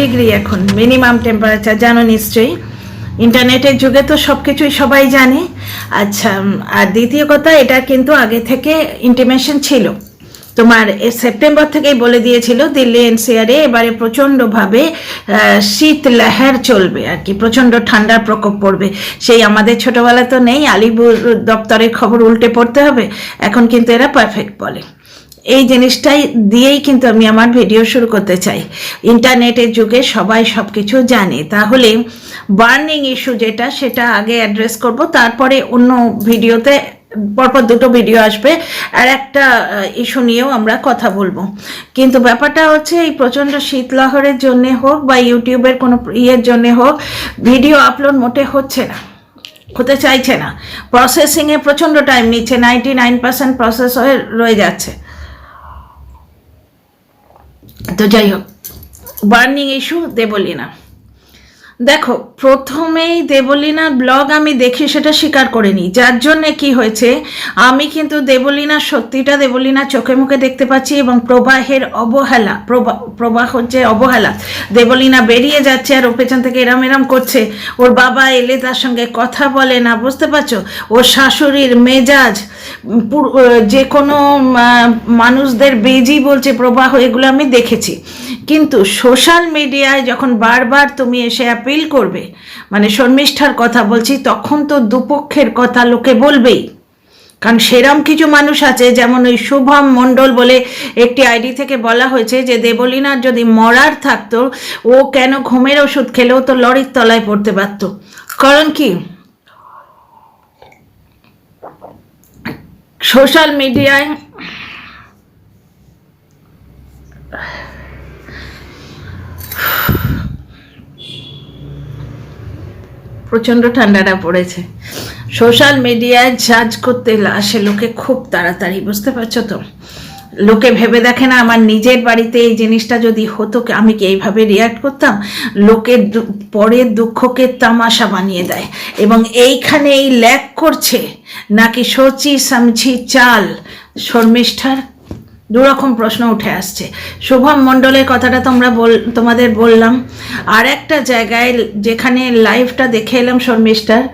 Degree এখন, minimum temperature জানো নিশ্চয়ই? ইন্টারনেটের যুগে তো সব কিছুই সবাই জানে। আচ্ছা আর দ্বিতীয় কথা, এটা কিন্তু আগে থেকে ইন্টিমেশন ছিল। তোমার সেপ্টেম্বর থেকেই বলে দিয়েছিল, দিল্লি এনসিআরে এবারে প্রচণ্ডভাবে শীত লেহার চলবে আর কি, প্রচণ্ড ঠান্ডার প্রকোপ পড়বে। সেই আমাদের ছোটবেলা তো নেই, আলিপুর দপ্তরের খবর উল্টে পড়তে হবে। এখন কিন্তু এরা পারফেক্ট বলে। এই জিনিসটাই দিয়েই কিন্তু আমি আমার ভিডিও শুরু করতে চাই। ইন্টারনেটের যুগে সবাই সব কিছু জানে। তাহলে বার্নিং ইস্যু যেটা, সেটা আগে অ্যাড্রেস করব, তারপরে অন্য ভিডিওতে পরপর দুটো ভিডিও আসবে, আর একটা ইস্যু নিয়েও আমরা কথা বলব। কিন্তু ব্যাপারটা হচ্ছে, এই প্রচণ্ড শীতলহরের জন্যে হোক বা ইউটিউবের কোনো ইয়ের জন্যে হোক ভিডিও আপলোড মোটে হচ্ছে না, হতে চাইছে না। প্রসেসিংয়ে প্রচণ্ড টাইম নিচ্ছে নাইনটি নাইন পার্সেন্ট প্রসেস হয়ে, রয়ে যাচ্ছে। তো যাই হোক বার্নিং ইস্যু দেবলীনা দেখো, প্রথমেই দেবলীনার ব্লগ আমি দেখি সেটা স্বীকার করে নিই। যার জন্যে কি হয়েছে, আমি কিন্তু দেবলীনার সত্যিটা দেবলীনা চোখে মুখে দেখতে পাচ্ছি এবং প্রবাহের অবহেলা প্রবাহ যে অবহেলা, দেবলীনা বেরিয়ে যাচ্ছে আর ও পেছন থেকে এরম এরম করছে। ওর বাবা এলে তার সঙ্গে কথা বলে না, বুঝতে পারছ? ওর শাশুড়ির মেজাজ যে কোনো মানুষদের বেজি বলছে প্রবাহ, এগুলো আমি দেখেছি। কিন্তু সোশ্যাল মিডিয়ায় যখন বারবার তুমি এসে অ্যাপিল করবে। মানে শর্মিষ্ঠার কথা বলছি, তখন তো দুপক্ষের কথা লোকে বলবেই। কারণ সেরম কিছু মানুষ আছে, যেমন ওই শুভম মণ্ডল বলে একটি আইডি থেকে বলা হয়েছে যে দেবলীনার যদি মরার থাকতো, ও কেন ঘুমের ওষুধ খেলেও তো লরির তলায় পড়তে পারত। কারণ কি? সোশ্যাল মিডিয়ায় প্রচণ্ড ঠান্ডাটা পড়েছে। সোশ্যাল মিডিয়ায় জাজ করতে আসে লোকে খুব তাড়াতাড়ি, বুঝতে পারছ তো? লোকে ভেবে দেখে না, আমার নিজের বাড়িতে এই জিনিসটা যদি হতো আমি কি এইভাবে রিয়াক্ট করতাম? লোকের পরের দুঃখকে তামাশা বানিয়ে দেয়। এবং এইখানে এই ল্যাক করছে, নাকি সচি সামছি চাল। শর্মিষ্ঠার দুরকম প্রশ্ন উঠে আসছে। শুভম মণ্ডলের কথাটা তোমরা বল, তোমাদের বললাম। আর একটা জায়গায় যেখানে লাইভটা দেখে এলাম শর্মিষ্ঠার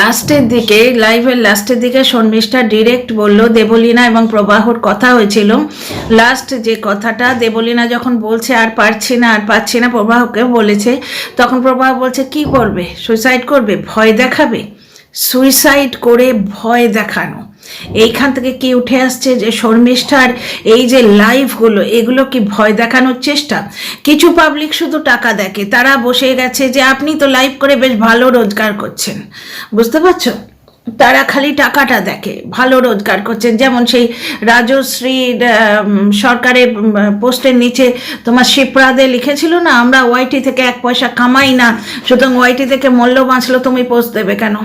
লাস্টের দিকে লাইভের লাস্টের দিকে শর্মিষ্ঠা ডিরেক্ট বলল, দেবলীনা এবং প্রবাহর কথা হয়েছিল। লাস্ট যে কথাটা দেবলীনা যখন বলছে, আর পারছি না, আর পারছি না, প্রবাহকে বলেছে, তখন প্রবাহ বলছে, কি করবে? সুইসাইড করবে? ভয় দেখাবে? সুইসাইড করে ভয় দেখানো। এইখান থেকে কি উঠে আসছে যে শর্মিষ্ঠার এই যে লাইভগুলো এগুলো কি ভয় দেখানোর চেষ্টা? কিছু পাবলিক শুধু টাকা দেখে, তারা বসে গেছে যে আপনি তো লাইভ করে বেশ ভালো রোজগার করছেন। বুঝতে পারছ? তারা খালি টাকাটা দেখে, ভালো রোজগার করছেন। যেমন সেই রাজশ্রীর সরকারের পোস্টের নিচে তোমার শিপ্রাদে লিখেছিল না, আমরা ওয়াইটি থেকে এক পয়সা কামাই না, সুতরাং ওয়াইটি থেকে মূল্য বাঁচলো, তুমি পোস্ট দেবে কেন?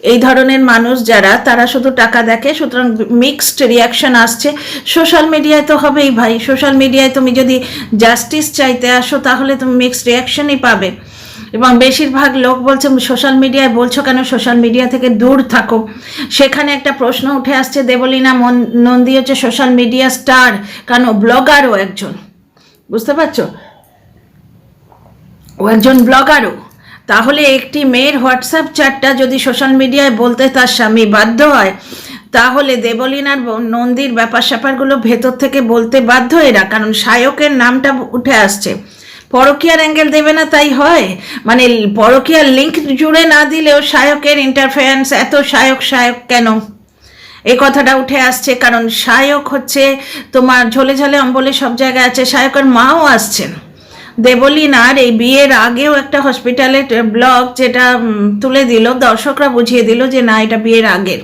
এই ধরনের মানুষ যারা, তারা শুধু টাকা দেখে, সুতরাং মিক্সড রিয়াকশন আসছে। সোশ্যাল মিডিয়ায় তো হবেই ভাই। সোশ্যাল মিডিয়ায় তুমি যদি জাস্টিস চাইতে আসো, তাহলে তুমি মিক্সড রিয়াকশনই পাবে। এবং বেশিরভাগ লোক বলছে সোশ্যাল মিডিয়ায় বলছো কেন? সোশ্যাল মিডিয়া থেকে দূর থাকো। সেখানে একটা প্রশ্ন উঠে আসছে, দেবলীনা নন্দী হচ্ছে সোশ্যাল মিডিয়া স্টার কেন ব্লগারও একজন। বুঝতে পারছ? ও একজন ব্লগারও তাহলে একটি মেয়ের হোয়াটসঅ্যাপ চ্যাটটা যদি সোশ্যাল মিডিয়ায় বলতে তার স্বামী বাধ্য হয়, তাহলে দেবলীনার নন্দীর ব্যাপার স্যাপারগুলো ভেতর থেকে বলতে বাধ্য এরা, কারণ সায়কের নামটা উঠে আসছে। পরকীয়ার অ্যাঙ্গেল দেবে না তাই হয়? মানে পরকীয়ার লিঙ্ক জুড়ে না দিলেও সায়কের ইন্টারফারেন্স এত সায়ক সায়ক কেন? এই কথাটা উঠে আসছে, কারণ সায়ক হচ্ছে তোমার ঝোলে ঝোলে অম্বলে সব জায়গায় আছে, সায়কের মাও আসছেন দেবলীনার এই বিয়ের আগেও একটা হসপিটালে ব্লগ যেটা তুলে দিল। দর্শকরা বুঝিয়ে দিল যে, না, এটা বিয়ের আগের।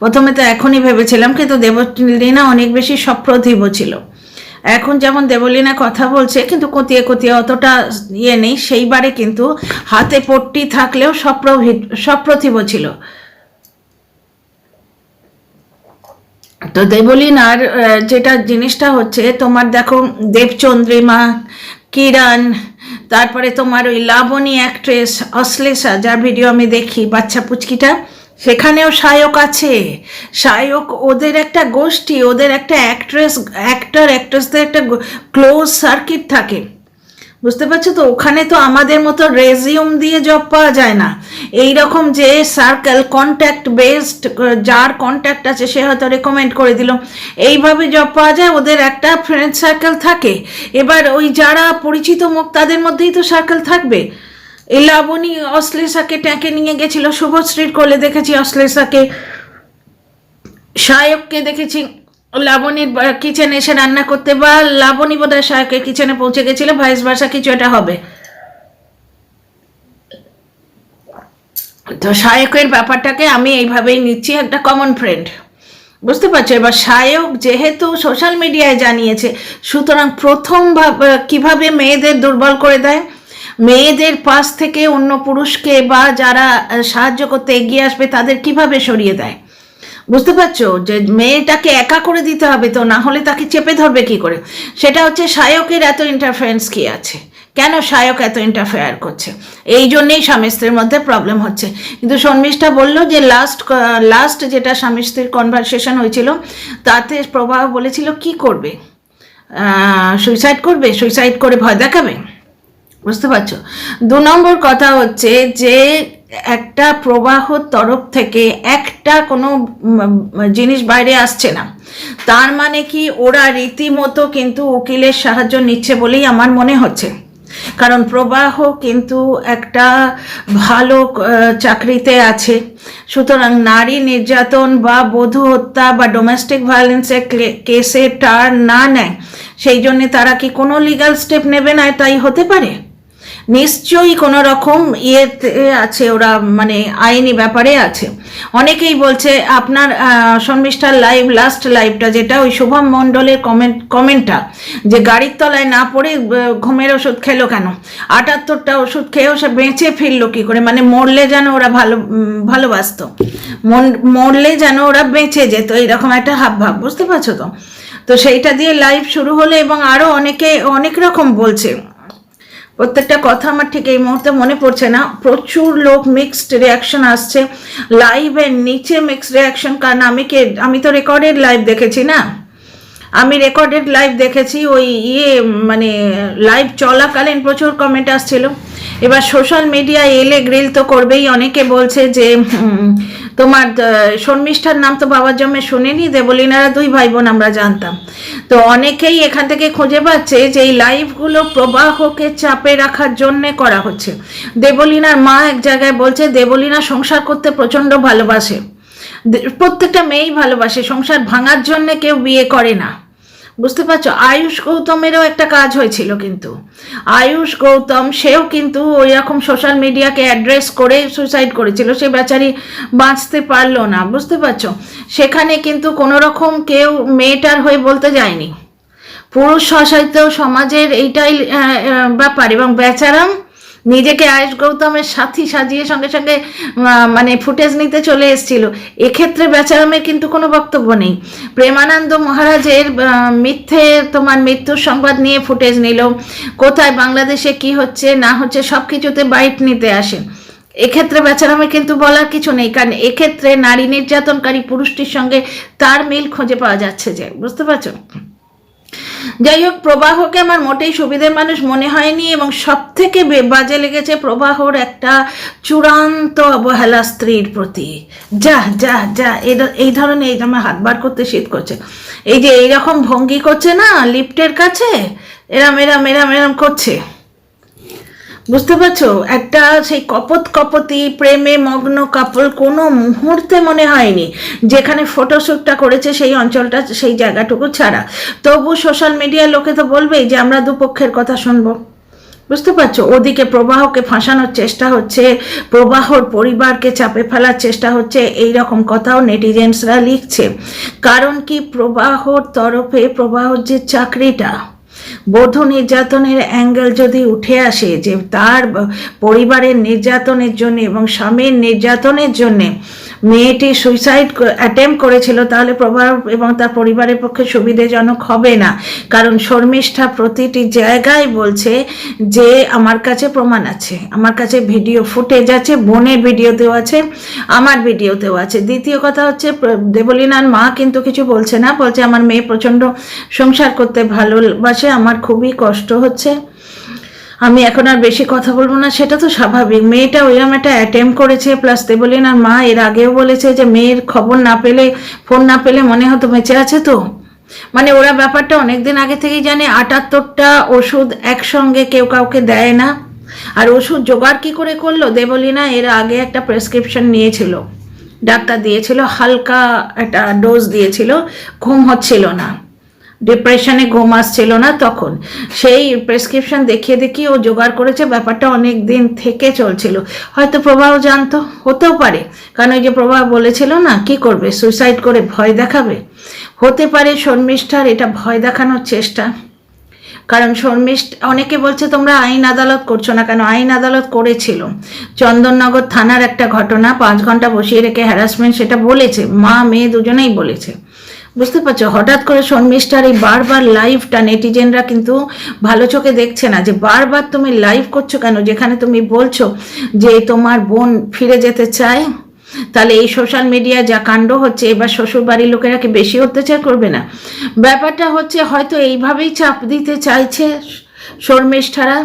প্রথমে তো এখনই ভেবেছিলাম, কিন্তু দেবলীনা অনেক বেশি সপ্রতিভ ছিল। এখন যেমন দেবলীনা কথা বলছে, কিন্তু কতিয়ে কতিয়ে অতটা ইয়ে নেই। সেইবারে কিন্তু হাতে পট্টি থাকলেও সপ্রভি সপ্রতিভ ছিল। তো দেবলীনার যেটা জিনিসটা হচ্ছে, তোমার দেখো, দেবচন্দ্রিমা কিরণ তারপরে তোমার ওই লাবণী অ্যাক্ট্রেস অশ্লেষা, যার ভিডিও আমি দেখি, বাচ্চা পুচকিটা, সেখানেও সায়ক আছে। সায়ক ওদের একটা গোষ্ঠী, ওদের একটা অ্যাক্ট্রেস অ্যাক্টর অ্যাক্ট্রেসদের একটা ক্লোজ সার্কিট থাকে। বুঝতে পারছ তো? ওখানে তো আমাদের মতো রেজিউম দিয়ে জব পাওয়া যায় না। এই রকম যে সার্কেল কন্ট্যাক্ট বেসড যার কন্ট্যাক্ট আছে, সে হয়তো রেকমেন্ড করে দিল। এইভাবে জব পাওয়া যায়, ওদের একটা ফ্রেন্ড সার্কেল থাকে। এবার ওই যারা পরিচিত মুখ, তাদের মধ্যেই তো সার্কেল থাকবে। এই লাবণী অশ্লেষাকে ট্যাঁকে নিয়ে গেছিল, শুভশ্রীর কোলে দেখেছি অশ্লেষাকে সায়ককে দেখেছি লাবণীর কিচেনে এসে রান্না করতে বা লাবণী বোধ হয় কিচেনে পৌঁছে গেছিল ভাইস ভাষা কিছু এটা হবে। তো সায়কের ব্যাপারটাকে আমি এইভাবেই নিচ্ছি, একটা কমন ফ্রেন্ড বুঝতে পারছ? এবার সায়ক যেহেতু সোশ্যাল মিডিয়ায় জানিয়েছে, সুতরাং প্রথম ভাব- কীভাবে মেয়েদের দুর্বল করে দেয়? মেয়েদের পাশ থেকে অন্য পুরুষকে বা যারা সাহায্য করতে এগিয়ে আসবে, তাদের কীভাবে সরিয়ে দেয়? বুঝতে পারছ? যে মেয়েটাকে একা করে দিতে হবে তো, না হলে তাকে চেপে ধরবে কি করে? সেটা হচ্ছে সায়কের এত ইন্টারফারেন্স কি আছে? কেন সায়ক এত ইন্টারফেয়ার করছে? এই জন্যেই স্বামী স্ত্রীর মধ্যে প্রবলেম হচ্ছে। কিন্তু শর্মিষ্ঠা বলল যে লাস্ট লাস্ট যেটা স্বামী স্ত্রীর কনভারসেশন হয়েছিল, তাতে প্রবাহ বলেছিল, কি করবে? সুইসাইড করবে? সুইসাইড করে ভয় দেখাবে? বুঝতে পারছ? দু নম্বর কথা হচ্ছে যে, একটা প্রবাহর তরফ থেকে একটা কোনো জিনিস বাইরে আসছে না। তার মানে কি, ওরা রীতিমতো কিন্তু উকিলের সাহায্য নিচ্ছে বলেই আমার মনে হচ্ছে। কারণ প্রবাহ কিন্তু একটা ভালো চাকরিতে আছে। সুতরাং নারী নির্যাতন বা বধূ হত্যা বা ডোমেস্টিক ভায়োলেন্সের কেসে টার্ন না নেয়, সেই জন্যে তারা কি কোনো লিগ্যাল স্টেপ নেবে না, তাই হতে পারে? নিশ্চয়ই কোনো রকম ইয়েতে আছে ওরা মানে আইনি ব্যাপারে আছে। অনেকেই বলছে আপনার শর্মিষ্ঠার লাইভ লাস্ট লাইভটা যেটা, ওই শুভম মণ্ডলের কমেন্ট কমেন্টটা যে গাড়ির তলায় না পড়ে ঘুমের ওষুধ খেলো কেন? আটাত্তরটা ওষুধ খেয়েও সে বেঁচে ফিরলো কী করে? মানে মরলে যেন ওরা ভালো ভালোবাসতো। মরলে যেন ওরা বেঁচে যেত এইরকম একটা হাব ভাব বুঝতে পারছ তো? তো সেইটা দিয়ে লাইভ শুরু হলে এবং আরও অনেকে, অনেক রকম বলছে। প্রত্যেকটা কথা আমার ঠিক এই মুহূর্তে মনে পড়ছে না। প্রচুর লোক মিক্সড রিয়াকশন আসছে। লাইভের নিচে মিক্সড রিয়াকশন কারণ আমি কে, আমি তো রেকর্ডেড লাইভ দেখেছি না? আমি রেকর্ডেড লাইভ দেখেছি, ওই ইয়ে মানে লাইভ চলাকালীন প্রচুর কমেন্ট আসছিল। এবার সোশ্যাল মিডিয়া এলে গ্রিল তো করবেই, অনেকে বলছে যে তোমার শর্মিষ্ঠার নাম তো বাবার জন্মে শুনিনি, দেবলীনারা দুই ভাই বোন আমরা জানতাম। তো অনেকেই এখান থেকে খুঁজে পাচ্ছে যে এই লাইফগুলো প্রবাহকে চাপে রাখার জন্যে করা হচ্ছে। দেবলীনার মা এক জায়গায় বলছে, দেবলীনা সংসার করতে প্রচণ্ড ভালোবাসে। প্রত্যেকটা মেয়েই ভালোবাসে। সংসার ভাঙার জন্যে কেউ বিয়ে করে না। বুঝতে পারছ? আয়ুষ গৌতমেরও একটা কাজ হয়েছিল কিন্তু। আয়ুষ গৌতম, সেও কিন্তু ওই রকম সোশ্যাল মিডিয়াকে অ্যাড্রেস করে সুইসাইড করেছিল। সে বেচারি বাঁচতে পারল না, বুঝতে পারছ? সেখানে কিন্তু কোনো রকম কেউ মেয়েটার হয়ে বলতে যায়নি। পুরুষ শাসিত সমাজের এইটাই ব্যাপার এবং বেচারাম নিজেকে আয়ুষ গৌতমের সাথী সাজিয়ে সঙ্গে সঙ্গে মানে ফুটেজ নিতে চলে এসেছিল। এক্ষেত্রে বেচারামের কিন্তু কোনো বক্তব্য নেই। প্রেমানন্দ মহারাজের মিথ্যে তোমার মৃত্যুর সংবাদ নিয়ে ফুটেজ নিল। কোথায় বাংলাদেশে কি হচ্ছে, না হচ্ছে সব কিছুতে বাইট নিতে আসে। এক্ষেত্রে বেচারামে কিন্তু বলার কিছু নেই, কারণ এক্ষেত্রে নারী নির্যাতনকারী পুরুষটির সঙ্গে তার মিল খুঁজে পাওয়া যাচ্ছে যে, বুঝতে পারছ? যাই হোক, প্রবাহকে আমার মোটেই সুবিধের মানুষ মনে হয়নি এবং সব থেকে বাজে লেগেছে প্রবাহর একটা চূড়ান্ত অবহেলা স্ত্রীর প্রতি। যা যা যা, এই- ধরনের এই আমার হাত বার করতে শীত করছে। এই যে এইরকম ভঙ্গি করছে না লিফটের কাছে, এরাম এরাম এরাম এরাম করছে। বুঝতে পারছ? একটা সেই কপত কপতি, প্রেমে মগ্ন কাপল কোনো মুহূর্তে মনে হয়নি যেখানে ফটোশ্যুটটা করেছে সেই অঞ্চলটা, সেই জায়গাটুকু ছাড়া। তবু সোশ্যাল মিডিয়ার লোকে তো বলবেই যে আমরা দুপক্ষের কথা শুনব। বুঝতে পারছ? ওদিকে প্রবাহকে ফাঁসানোর চেষ্টা হচ্ছে, প্রবাহর পরিবারকে চাপে ফেলার চেষ্টা হচ্ছে এই রকম কথাও নেটিজেন্সরা লিখছে। কারণ কি? প্রবাহর তরফে প্রবাহর যে চাকরিটা বধূ নির্যাতনের অ্যাঙ্গেল যদি উঠে আসে যে তার পরিবারের নির্যাতনের জন্য এবং স্বামীর নির্যাতনের জন্যে মেয়েটি সুইসাইড অ্যাটেম্প করেছিল, তাহলে প্রভাব এবং তার পরিবারের পক্ষে সুবিধাজনক হবে না। কারণ শর্মিষ্ঠা প্রতিটি জায়গায় বলছে যে, আমার কাছে প্রমাণ আছে, আমার কাছে ভিডিও ফুটেজ আছে বোনের ভিডিওতেও আছে, আমার ভিডিওতেও আছে। দ্বিতীয় কথা হচ্ছে দেবলীনার মা কিন্তু কিছু বলছে না, বলছে, আমার মেয়ে প্রচণ্ড সংসার করতে ভালোবাসে, আমার খুবই কষ্ট হচ্ছে। আমি এখন আর বেশি কথা বলব না, সেটা তো স্বাভাবিক। মেয়েটা ওইরকম একটা অ্যাটেম্প করেছে প্লাস দেবলিনার মা এর আগেও বলেছে যে মেয়ের খবর না পেলে ফোন না পেলে মনে হতো বেঁচে আছে তো। মানে ওরা ব্যাপারটা অনেকদিন আগে থেকেই জানে, আটাত্তরটা ওষুধ একসঙ্গে কেউ কাউকে দেয় না। আর ওষুধ জোগাড় কি করে করল? দেবলিনা এর আগে একটা প্রেসক্রিপশন নিয়েছিল। ডাক্তার দিয়েছিল, হালকা একটা ডোজ দিয়েছিল, ঘুম হচ্ছিল না। ডিপ্রেশনে ঘুম আসছিল না তখন। সেই প্রেসক্রিপশন দেখিয়ে দেখিয়ে ও জোগাড় করেছে, ব্যাপারটা অনেক দিন থেকে চলছিল। হয়তো প্রবাহ জানতো, হতেও পারে। কারণ ওই যে প্রবাহ বলেছিল না, কি করবে? সুইসাইড করে ভয় দেখাবে? হতে পারে শর্মিষ্ঠার এটা ভয় দেখানোর চেষ্টা। কারণ শর্মিষ্ঠ, অনেকে বলছে, তোমরা আইন আদালত করছ না কেন? আইন আদালত করেছিল। চন্দননগর থানার একটা ঘটনা, পাঁচ ঘণ্টা বসিয়ে রেখে হ্যারাসমেন্ট সেটা বলেছে। মা, মেয়ে দুজনেই বলেছে। বুঝতে পারছ? হঠাৎ করে শর্মিষ্ঠার এই বারবার লাইভটা নেটিজেনরা কিন্তু ভালো চোখে দেখছে না যে বারবার তুমি লাইভ করছ কেন? যেখানে তুমি বলছো যে তোমার বোন ফিরে যেতে চায়, তাহলে এই সোশ্যাল মিডিয়া যা কাণ্ড হচ্ছে, এবার শ্বশুর বাড়ির লোকেরা কি বেশি অত্যাচার করবে না? ব্যাপারটা হচ্ছে হয়তো এইভাবেই চাপ দিতে চাইছে শর্মিষ্ঠারা।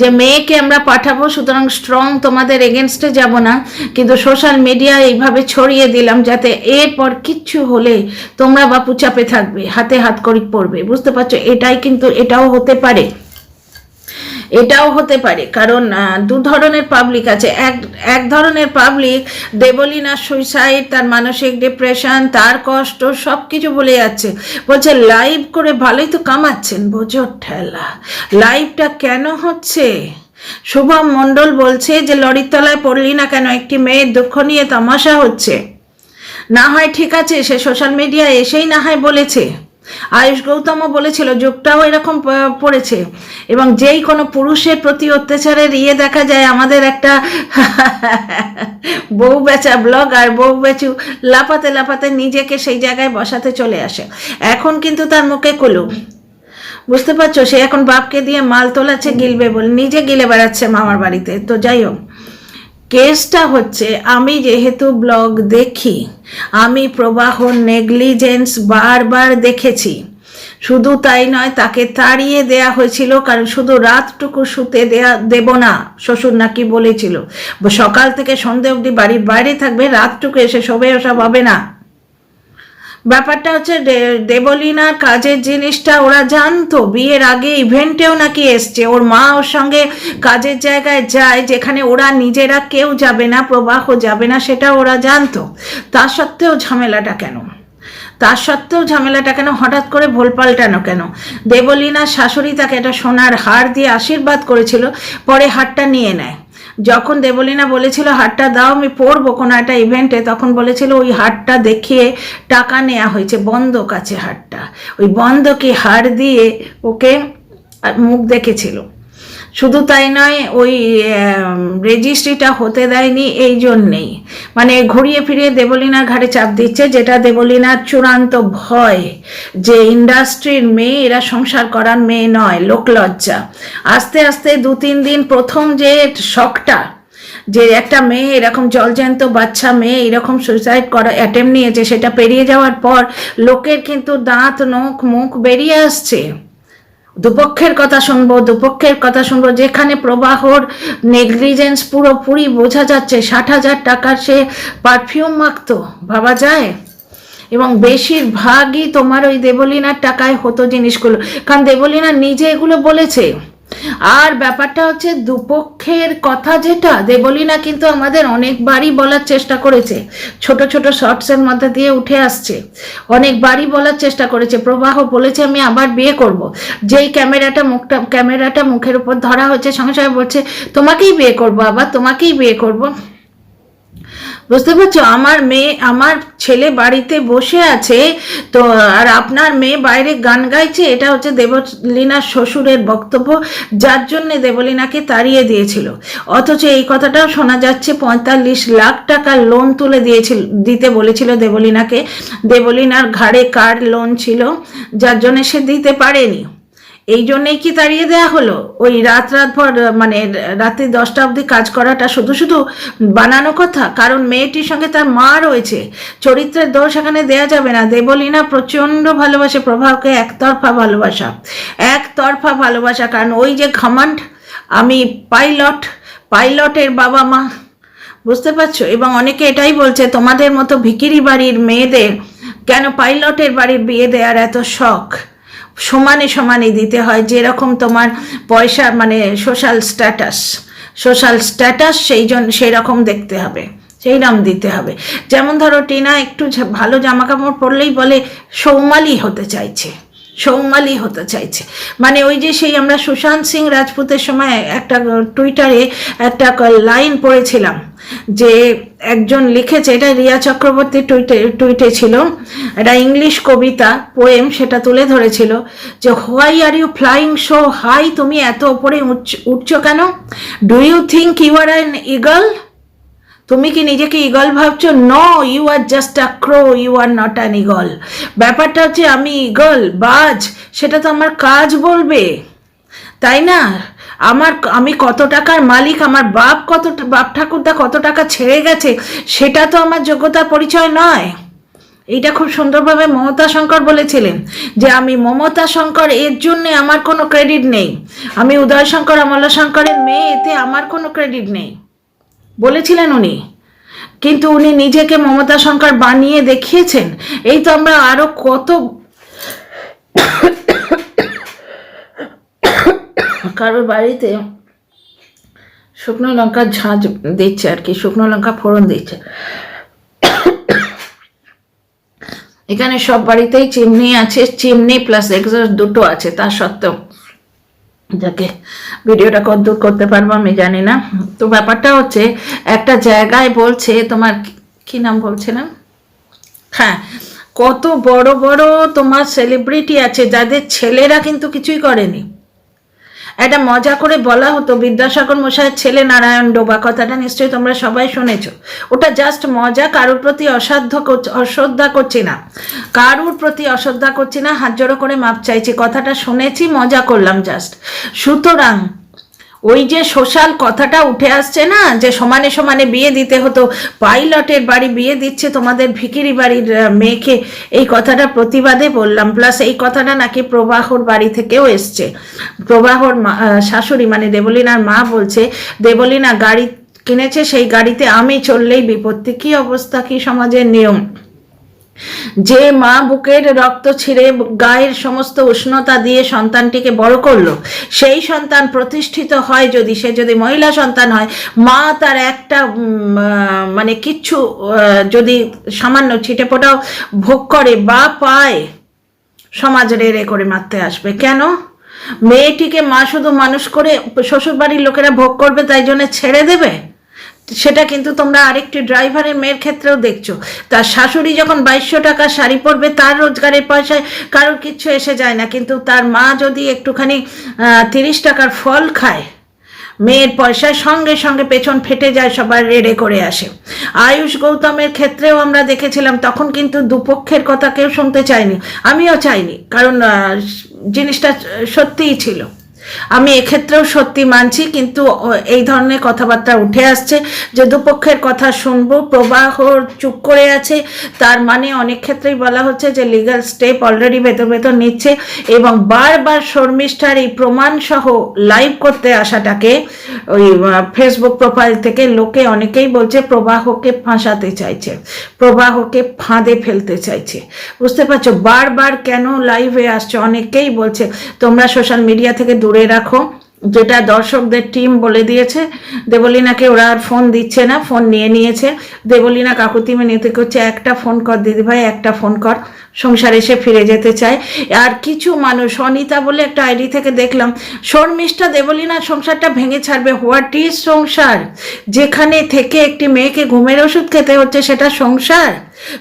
যে মেয়েকে আমরা পাঠাবো, সুতরাং স্ট্রং তোমাদের এগেনস্টে যাব না। কিন্তু সোশ্যাল মিডিয়া এইভাবে ছড়িয়ে দিলাম যাতে এরপর কিচ্ছু হলে তোমরা বাপু চাপে থাকবে, হাতে হাত করি পড়বে। বুঝতে পারছ? এটাই কিন্তু, এটাও হতে পারে। এটাও হতে পারে। কারণ দু ধরনের পাবলিক আছে। এক এক ধরনের পাবলিক দেবলিনা সুইসাইড তার মানসিক ডিপ্রেশন তার কষ্ট সব কিছু বলে যাচ্ছে। বলছে লাইভ করে ভালোই তো কামাচ্ছেন, বোঝো ঠেলা। লাইভটা কেন হচ্ছে? শুভম মণ্ডল বলছে যে লরির তলায় পড়লি না কেন? একটি মেয়ের দুঃখ নিয়ে তামাশা হচ্ছে। না হয় ঠিক আছে, সে সোশ্যাল মিডিয়া এসেই না হয় বলেছে। আয়ুষ গৌতমও বলেছিল, যুগটাও এরকম পড়েছে। এবং যেই কোনো পুরুষের প্রতি অত্যাচারের ইয়ে দেখা যায়, আমাদের একটা বউ বেচা ব্লগ আর বউ বেচু লাপাতে লাপাতে নিজেকে সেই জায়গায় বসাতে চলে আসে। এখন কিন্তু তার মুখে কুলু। বুঝতে পারছ? সে এখন বাপকে দিয়ে মাল তোলাচ্ছে, গিলবে বলে। নিজে গিলে বেড়াচ্ছে মামার বাড়িতে। তো যাই হোক। কেসটা হচ্ছে, আমি যেহেতু ব্লগ দেখি, আমি প্রবাহ নেগলিজেন্স বারবার দেখেছি। শুধু তাই নয়, তাকে তাড়িয়ে দেয়া হয়েছিল, কারণ শুধু রাতটুকু শুতে দেয়া, দেব না, শ্বশুর নাকি বলেছিল। সকাল থেকে সন্ধে অবধি বাড়ির বাইরে থাকবে, রাতটুকু এসে শোবে, ওসব হবে না। ব্যাপারটা হচ্ছে দেবলীনার কাজের জিনিসটা ওরা জানতো। বিয়ের আগে ইভেন্টেও নাকি এসছে। ওর মা ওর সঙ্গে কাজের জায়গায় যায়, যেখানে ওরা নিজেরা কেউ যাবে না, প্রবাহ যাবে না সেটা ওরা জানতো। তা সত্ত্বেও ঝামেলাটা কেন? তা সত্ত্বেও ঝামেলাটা কেন? হঠাৎ করে ভুল পাল্টানো কেন? দেবলীনার শাশুড়ি তাকে একটা সোনার হার দিয়ে আশীর্বাদ করেছিল, পরে হারটা নিয়ে নেয়। যখন দেবলীনা বলেছিল হারটা দাও, আমি পড়ব কোনো একটা ইভেন্টে তখন বলেছিল, ওই হারটা দেখিয়ে টাকা নেওয়া হয়েছে, বন্ধক আছে হারটা ওই বন্ধকে হার দিয়ে ওকে মুখ দেখেছিল। শুধু তাই নয়, ওই রেজিস্ট্রিটা হতে দেয়নি এই জন্যেই। মানে ঘুরিয়ে ফিরিয়ে দেবলীনার ঘাড়ে চাপ দিচ্ছে, যেটা দেবলীনার চূড়ান্ত ভয় যে ইন্ডাস্ট্রির মেয়ে এরা সংসার করার মেয়ে নয় লোকলজ্জা আস্তে আস্তে দু তিন দিন প্রথম যে শখটা, যে একটা মেয়ে এরকম জলজ্যান্ত বাচ্চা মেয়ে এরকম সুইসাইড করা অ্যাটেম্প নিয়েছে, সেটা পেরিয়ে যাওয়ার পর লোকের কিন্তু দাঁত, নখ, মুখ বেরিয়ে আসছে। দুপক্ষের কথা শুনব, দুপক্ষের কথা শুনব। যেখানে প্রবাহর নেগলিজেন্স পুরোপুরি বোঝা যাচ্ছে, ষাট হাজার টাকার সে পারফিউম মাখতো, ভাবা যায়? এবং বেশিরভাগই তোমার ওই দেবলীনার টাকায় হতো জিনিসগুলো। কারণ দেবলীনা নিজে এগুলো বলেছে। আর ব্যাপারটা হচ্ছে দুপক্ষের কথা যেটা, দেবলীনা কিন্তু আমাদের অনেকবারই বলার চেষ্টা করেছে। ছোট ছোট শর্টসের মধ্যে দিয়ে উঠে আসছে। অনেকবারই বলার চেষ্টা করেছে। প্রবাহ বলেছে, আমি আবার বিয়ে করব। যেই ক্যামেরাটা মুখটা, ক্যামেরাটা মুখের উপর ধরা হচ্ছে সঙ্গে বলছে, তোমাকেই বিয়ে করব আবার তোমাকেই বিয়ে করব। বুঝতে পারছ? আমার মেয়ে, আমার ছেলে বাড়িতে বসে আছে, তো, আর আপনার মেয়ে বাইরে গান গাইছে, এটা হচ্ছে দেবলীনার শ্বশুরের বক্তব্য, যার জন্যে দেবলীনাকে তাড়িয়ে দিয়েছিল। অথচ এই কথাটাও শোনা যাচ্ছে, পঁয়তাল্লিশ লাখ টাকা লোন তুলে দিয়েছিল, দিতে বলেছিল দেবলীনাকে। দেবলীনার ঘাড়ে কার লোন ছিল? যার জন্যে সে দিতে পারেনি। এই জন্যেই কি তাড়িয়ে দেওয়া হলো? ওই রাত রাত ভর মানে রাতে দশটা অবধি কাজ করাটা শুধু শুধু বানানো কথা? কারণ মেয়েটির সঙ্গে তার মা রয়েছে। চরিত্রের দোষ এখানে দেয়া যাবে না। দেবলীনা প্রচণ্ড ভালোবাসে প্রভাবকে একতরফা ভালোবাসা। একতরফা ভালোবাসা। কারণ ওই যে ঘমান্ড আমি পাইলট, পাইলটের বাবা মা। বুঝতে পারছ? এবং অনেকে এটাই বলছে, তোমাদের মতো ভিকিরি বাড়ির মেয়েদের কেন পাইলটের বাড়ির বিয়ে দেওয়ার এত শখ? সমানে সমানে দিতে হয়, যেরকম তোমার পয়সা মানে সোশ্যাল স্ট্যাটাস সোশ্যাল স্ট্যাটাস সেই জন্য সেই রকম দেখতে হবে, সেই রকম দিতে হবে। যেমন ধরো টিনা একটু ভালো জামা কাপড় পরলেই বলে, সৌমালি হতে চাইছে। সৌমালি হতে চাইছে। মানে ওই যে সেই আমরা সুশান্ত সিং রাজপুতের সময় একটা টুইটারে একটা লাইন পড়েছিলাম যে একজন লিখেছে, এটা রিয়া চক্রবর্তী টুইটে টুইটে ছিল এটা ইংলিশ কবিতা, পোয়েম সেটা তুলে ধরেছিল যে why are you flying so high তুমি এত ওপরে উঠছো কেন? Do you think you are an eagle তুমি কি নিজেকে ইগল ভাবছ? No you are just a crow you are not an eagle ব্যাপারটা হচ্ছে আমি ইগল বাজ, সেটা তো আমার কাজ বলবে। তাই না? আমার, আমি কত টাকার মালিক, আমার বাপ কত, বাপ ঠাকুরদা কত টাকা ছেড়ে গেছে, সেটা তো আমার যোগ্যতার পরিচয় নয়। এইটা খুব সুন্দরভাবে মমতা শঙ্কর বলেছিলেন, যে আমি মমতা শঙ্কর, এর জন্য আমার কোনো ক্রেডিট নেই। আমি উদয় শঙ্কর, অমলা শঙ্করের মেয়ে, এতে আমার কোনো ক্রেডিট নেই। বলেছিলেন উনি। কিন্তু উনি নিজেকে মমতা শঙ্কর বানিয়ে দেখিয়েছেন। এই তো আমরা আরও কত কারোর বাড়িতে শুকনো লঙ্কার ঝাঁঝ দিচ্ছে আর কি, শুকনো লঙ্কা ফোড়ন দিচ্ছে। এখানে সব বাড়িতেই চিমনি আছে, চিমনি প্লাস এক্সস্ট দুটো আছে, তা সত্ত্বেও। যাকে ভিডিওটা কদ্দূর করতে পারব আমি জানি না। তো ব্যাপারটা হচ্ছে, একটা জায়গায় বলছে, তোমার কি- কি নাম বলছিলাম? হ্যাঁ কত বড় বড় তোমার সেলিব্রিটি আছে, যাদের ছেলেরা কিন্তু কিছুই করেনি। একটা মজা করে বলা হতো, বিদ্যাসাগর মশাইয়ের ছেলে নারায়ণ ডোবা, কথাটা নিশ্চয়ই তোমরা সবাই শুনেছ। ওটা জাস্ট মজা, কারোর প্রতি অসাধ্য অশ্রদ্ধা করছি না। কারোর প্রতি অশ্রদ্ধা করছি না, হাত জড়ো করে মাপ চাইছি। কথাটা শুনেছি, মজা করলাম জাস্ট সুতরাং ওই যে সোশ্যাল কথাটা উঠে আসছে না, যে সমানে সমানে বিয়ে দিতে হতো, পাইলটের বাড়ি বিয়ে দিচ্ছে তোমাদের ভিকিরি বাড়ির মেয়েকে, এই কথাটা প্রতিবাদে বললাম। প্লাস এই কথাটা নাকি প্রবাহর বাড়ি থেকেও এসছে। প্রবাহর শাশুড়ি মানে দেবলিনার মা বলছে, দেবলীনা গাড়ি কিনেছে, সেই গাড়িতে আমি চললেই বিপত্তি। কি অবস্থা, কি সমাজের নিয়ম? যে মা বুকের রক্ত ছিঁড়ে গায়ের সমস্ত উষ্ণতা দিয়ে সন্তানটিকে বড় করল, সেই সন্তান প্রতিষ্ঠিত হয় যদি, সে যদি মহিলা সন্তান হয়, মা তার একটা মানে কিচ্ছু যদি সামান্য ছিটে ফোটাও ভোগ করে বা পায় সমাজ রেড়ে করে মারতে আসবে। কেন? মেয়েটিকে মা শুধু মানুষ করে শ্বশুরবাড়ির লোকেরা ভোগ করবে, তাই জন্য ছেড়ে দেবে? সেটা কিন্তু তোমরা আরেকটি ড্রাইভারের মেয়ের ক্ষেত্রেও দেখছ। তার শাশুড়ি যখন বাইশশো টাকা শাড়ি পরবে, তার রোজগারের পয়সায় কারোর কিচ্ছু এসে যায় না। কিন্তু তার মা যদি একটুখানি তিরিশ টাকার ফল খায়, মেয়ের পয়সায় সঙ্গে সঙ্গে পেছন ফেটে যায়, সবার রেডে করে আসে। আয়ুষ গৌতমের ক্ষেত্রেও আমরা দেখেছিলাম, তখন কিন্তু দুপক্ষের কথা কেউ শুনতে চায়নি। আমিও চাইনি, কারণ জিনিসটা সত্যিই ছিল। আমি এক্ষেত্রেও সত্যি মানছি, কিন্তু এই ধরনের কথাবার্তা উঠে আসছে যে দুপক্ষের কথা শুনব, প্রবাহ চুপ করে আছে, তার মানে অনেক ক্ষেত্রেই বলা হচ্ছে যে লিগাল স্টেপ অলরেডি ভেতর ভেতর নিচ্ছে এবং বারবার শর্মিষ্ঠার এই প্রমাণ সহ লাইভ করতে আসাটাকে ওই ফেসবুক প্রোফাইল থেকে লোকে অনেকেই বলছে প্রবাহকে ফাঁসাতে চাইছে, প্রবাহকে ফাঁদে ফেলতে চাইছে। বুঝতে পারছ? বারবার কেন লাইভে আসছে? অনেকেই বলছে, তোমরা সোশ্যাল মিডিয়া থেকে দূরে রাখো। যেটা দর্শকদের টিম বলে দিয়েছে, দেবলীনাকে ওরা আর ফোন দিচ্ছে না ফোন নিয়ে নিয়েছে। দেবলীনা কাকুতি মিনতি করছে, একটা ফোন কর দিদিভাই, একটা ফোন কর। সংসার এসে ফিরে যেতে চায়। আর কিছু মানুষ, অনিতা বলে একটা আইডি থেকে দেখলাম, শর্মিষ্ঠা দেবলীনার সংসারটা ভেঙে ছাড়বে। হোয়াট ইজ সংসার? যেখানে থেকে একটি মেয়েকে ঘুমের ওষুধ খেতে হচ্ছে, সেটা সংসার?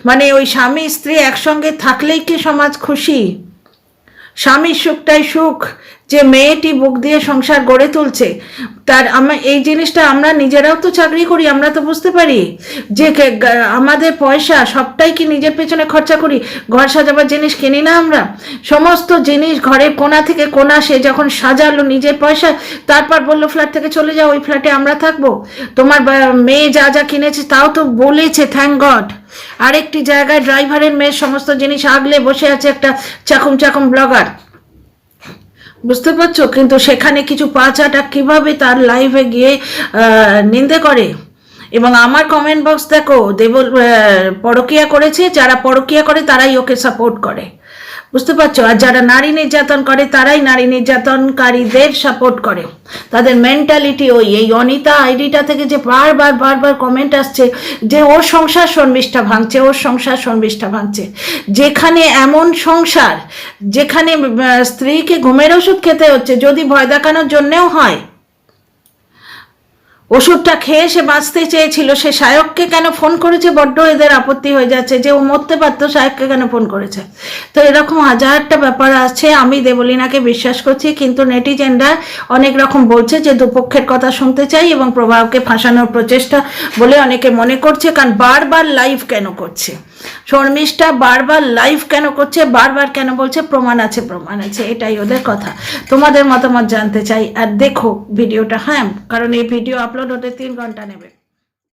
মানে ওই স্বামী, স্ত্রী একসঙ্গে থাকলেই কি সমাজ খুশি? স্বামীর সুখটাই সুখ যে মেয়েটি বুক দিয়ে সংসার গড়ে তুলছে, তার আমরা এই জিনিসটা আমরা নিজেরাও তো চাকরি করি, আমরা তো বুঝতে পারি যে আমাদের পয়সা সবটাই কি নিজের পেছনে খরচা করি, ঘর সাজাবার জিনিস কিনি না আমরা? সমস্ত জিনিস ঘরের কোনা থেকে কোনা, সে যখন সাজালো নিজের পয়সা, তারপর বলল, ফ্ল্যাট থেকে চলে যাও, ওই ফ্ল্যাটে আমরা থাকব। তোমার মেয়ে যা যা কিনেছে তাও তো বলেছে থ্যাংক গড আরেকটি জায়গায় ড্রাইভারের মেয়ের সমস্ত জিনিস আগলে বসে আছে একটা চাকুম চাকুম ব্লগার। বুঝতে পারছ? কিন্তু সেখানে কিছু পাচাটা কীভাবে তার লাইভে গিয়ে নিন্দে করে? এবং আমার কমেন্ট বক্স দেখো দেব পরকিয়া পরকীয়া করেছে, যারা পরকিয়া করে তারাই ওকে সাপোর্ট করে। বুঝতে পারছ? আর যারা নারী নির্যাতন করে, তারাই নারী নির্যাতনকারীদের সাপোর্ট করে। তাদের মেন্টালিটি ওই, এই অনিতা আইডিটা থেকে যে বারবার বারবার কমেন্ট আসছে যে, ওর সংসার শর্মিষ্ঠা ভাঙছে, ওর সংসার শর্মিষ্ঠা ভাঙছে। যেখানে এমন সংসার, যেখানে স্ত্রীকে ঘুমের ওষুধ খেতে হচ্ছে, যদি ভয় দেখানোর জন্যেও হয় ওষুধটা খেয়ে সে বাঁচতে চেয়েছিল। সে সায়ককে কেন ফোন করেছে? বড্ড এদের আপত্তি হয়ে যাচ্ছে যে ও মরতে পারতো, সায়ককে কেন ফোন করেছে? তো এরকম হাজারটা ব্যাপার আছে, আমি দেবলীনাকে বিশ্বাস করছি, কিন্তু নেটিজেনরা অনেক রকম বলছে যে দুপক্ষের কথা শুনতে চাই এবং প্রভাবকে ফাঁসানোর প্রচেষ্টা বলে অনেকে মনে করছে, কারণ বারবার লাইভ কেন করছে? শর্মিষ্ঠা বারবার লাইভ কেন করছে? বারবার কেন বলছে? প্রমাণ আছে প্রমাণ আছে, এটাই ওদের কথা। তোমাদের মতামত জানতে চাই। আর দেখো ভিডিওটা হ্যাঁ? কারণ এই ভিডিও আপলোড হতে তিন ঘণ্টা নেবে।